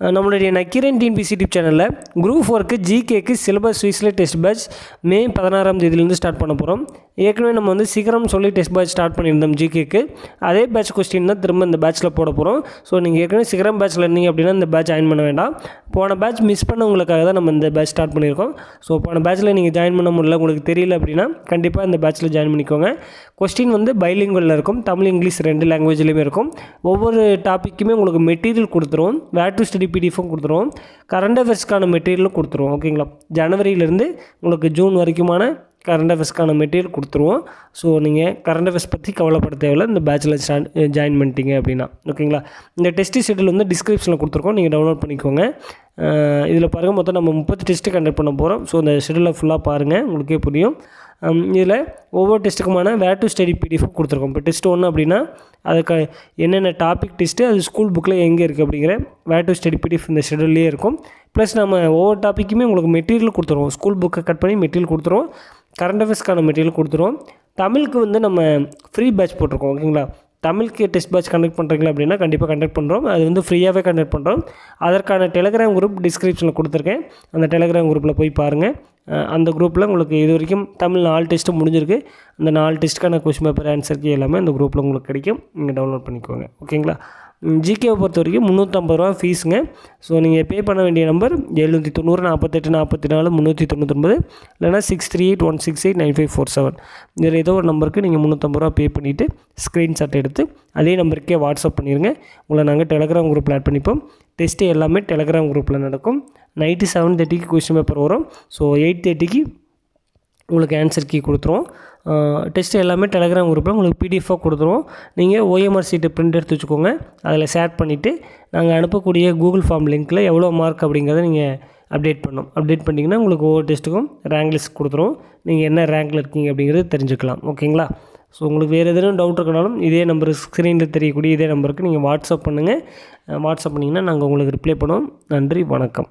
நம்மளுடைய Nakkheeran TNPSC YouTube சேனலில் group work ஜிகேக்கு சிலபஸ் வைஸில் டெஸ்ட் பேட்ச் மே பதினாறாம் தேதியிலேருந்து ஸ்டார்ட் பண்ண போகிறோம் ஏற்கனவே நம்ம வந்து சீக்கிரம் சொல்லி டெஸ்ட் பேட்ச் ஸ்டார்ட் பண்ணியிருந்தோம் ஜிகேக்கு அதே பேட்ச் கொஸ்டின் தான் திரும்ப இந்த பேட்ச்சில் போட போகிறோம் ஸோ நீங்கள் ஏற்கனவே சீக்கிரம் பேட்ச்சில் இருந்தீங்க அப்படின்னா இந்த பேட்ச் ஜாயின் பண்ண வேண்டாம். போன பேட்ச் மிஸ் பண்ணவங்களுக்காக தான் நம்ம இந்த பேட்ச் ஸ்டார்ட் பண்ணியிருக்கோம். ஸோ போன பேட்ச்சில் நீங்கள் ஜாயின் பண்ண முடியல உங்களுக்கு தெரியல அப்படின்னா கண்டிப்பாக இந்த பேட்ச்சில் ஜாயின் பண்ணிக்கோங்க. கொஸ்டின் வந்து பைலிங்குவலில் இருக்கும். தமிழ் இங்கிலீஷ் ரெண்டு லாங்குவேஜ்லேயுமே இருக்கும். ஒவ்வொரு டாப்பிக்குமே உங்களுக்கு மெட்டீரியல் கொடுத்துருவோம் வேர் டு ஸ்டடி பிடிஎஃபும் கொடுத்துருவோம். கரண்ட் அஃபேர்ஸ்க்கான மெட்டீரியலும் கொடுத்துருவோம். ஓகேங்களா ஜனவரியிலேருந்து உங்களுக்கு ஜூன் வரைக்குமான கரண்ட் அஃபேர்ஸ்க்கான மெட்டீரியல் கொடுத்துருவோம். ஸோ நீங்கள் கரண்ட் அஃபேர்ஸ் பற்றி கவலைப்பட தேவையில்ல. இந்த பேச்சில் ஸ்டாண்ட் ஜாயின் பண்ணிட்டீங்க அப்படின்னா. ஓகேங்களா இந்த டெஸ்ட் ஷெட்யூல் வந்து டிஸ்கிரிப்ஷனில் கொடுத்துருக்கோம். நீங்கள் டவுன்லோட் பண்ணிக்கோங்க. இதில் பாருங்கள் மொத்தம் நம்ம முப்பது டெஸ்ட்டு கண்டக்ட் பண்ண போகிறோம் ஸோ இந்த ஷெட்யூலை ஃபுல்லாக பாருங்கள் உங்களுக்கே புரியும். இதில் ஒவ்வொரு டெஸ்ட்டுக்குமான வேர் டு ஸ்டடி பிடிஎஃப் கொடுத்துருக்கோம். இப்போ டெஸ்ட் ஒன்று அப்படின்னா அதுக்கு என்னென்ன டாபிக் டெஸ்ட்டு அது ஸ்கூல் புக்கில் எங்கே இருக்குது அப்படிங்கிற வேர் டு ஸ்டடி பிடிஎஃப் இந்த ஷெட்யூல்லே இருக்கும். ப்ளஸ் நம்ம ஒவ்வொரு டாப்பிக்குமே உங்களுக்கு மெட்டீரியல் கொடுத்துருவோம். ஸ்கூல் புக்கை கட் பண்ணி மெட்டீரியல் கொடுத்துருவோம். கரண்ட் அஃபேர்ஸ்க்கான மெட்டீரியல் கொடுத்துருவோம். தமிழுக்கு வந்து நம்ம ஃப்ரீ பேட்ச் போட்டிருக்கோம் ஓகேங்களா தமிழுக்கு டெஸ்ட் பேட்ச் கண்டக்ட் பண்ணுறீங்களா அப்படின்னா கண்டிப்பாக கண்டக்ட் பண்ணுறோம் அது வந்து ஃப்ரீயாகவே கண்டக்ட் பண்ணுறோம் அதற்கான டெலிகிராம் குரூப் டிஸ்கிரிப்ஷனில் கொடுத்துருக்கேன். அந்த டெலிகிராம் குரூப்பில் போய் பாருங்கள் அந்த குரூப்பில் உங்களுக்கு இது வரைக்கும் தமிழ் நாலு டெஸ்ட்டு முடிஞ்சிருக்கு. அந்த நாலு டெஸ்ட்டுக்கான கொஸ்டின் பேப்பர் ஆன்சருக்கு எல்லாமே அந்த குரூப்பில் உங்களுக்கு கிடைக்கும். நீங்கள் டவுன்லோட் பண்ணிக்கோங்க. ஓகேங்களா? ஜிகேவை பொறுத்த வரைக்கும் முந்நூற்றம்பது ரூபா ஃபீஸுங்க ஸோ நீங்கள் பே பண்ண வேண்டிய நம்பர் எழுநூற்றி தொண்ணூறு நாற்பத்தெட்டு நாற்பத்தி நாலு முந்நூற்றி தொண்ணூத்தொன்பது இல்லைனா six three eight one six eight nine five four seven இதில் ஏதோ ஒரு நம்பருக்கு நீங்கள் முந்நூற்றம்பது ரூபா பே பண்ணிவிட்டு ஸ்க்ரீன்ஷாட் எடுத்து அதே நம்பருக்கே வாட்ஸ்அப் பண்ணிடுங்க உங்களை நாங்கள் டெலகிராம் குரூப்பில் ஆட் பண்ணிப்போம். டெஸ்ட்டு எல்லாமே டெலகிராம் குரூப்பில் நடக்கும். நைட்டு செவன் தேர்ட்டிக்கு கொஸ்டின் பேப்பர் வரும். ஸோ எயிட் தேர்ட்டிக்கு உங்களுக்கு ஆன்சர் கீ கொடுத்துருவோம். டெஸ்ட் எல்லாமே டெலகிராம் குரூப்பில் உங்களுக்கு பிடிஎஃபாக கொடுத்துருவோம். நீங்கள் ஓஎம்ஆர் சீட்டை பிரிண்ட் எடுத்து வச்சுக்கோங்க. அதில் ஷேர் பண்ணிவிட்டு நாங்கள் அனுப்பக்கூடிய கூகுள் ஃபார்ம் லிங்க்கில் எவ்வளோ மார்க் அப்படிங்கிறத நீங்கள் அப்டேட் பண்ணோம் அப்டேட் பண்ணிங்கன்னா உங்களுக்கு ஒவ்வொரு டெஸ்ட்டுக்கும் ரேங்க் லிஸ்ட் கொடுத்துருவோம் நீங்கள் என்ன ரேங்க்கில் இருக்கீங்க அப்படிங்கிறது தெரிஞ்சுக்கலாம். ஓகேங்களா ஸோ உங்களுக்கு வேறு எதுவும் டவுட் இருக்கனாலும் இதே நம்பர் ஸ்க்ரீனில் தெரியக்கூடிய இதே நம்பருக்கு நீங்கள் வாட்ஸ்அப் பண்ணுங்கள் வாட்ஸ்அப் பண்ணிங்கன்னா நாங்கள் உங்களுக்கு ரிப்ளை பண்ணுவோம். நன்றி வணக்கம்.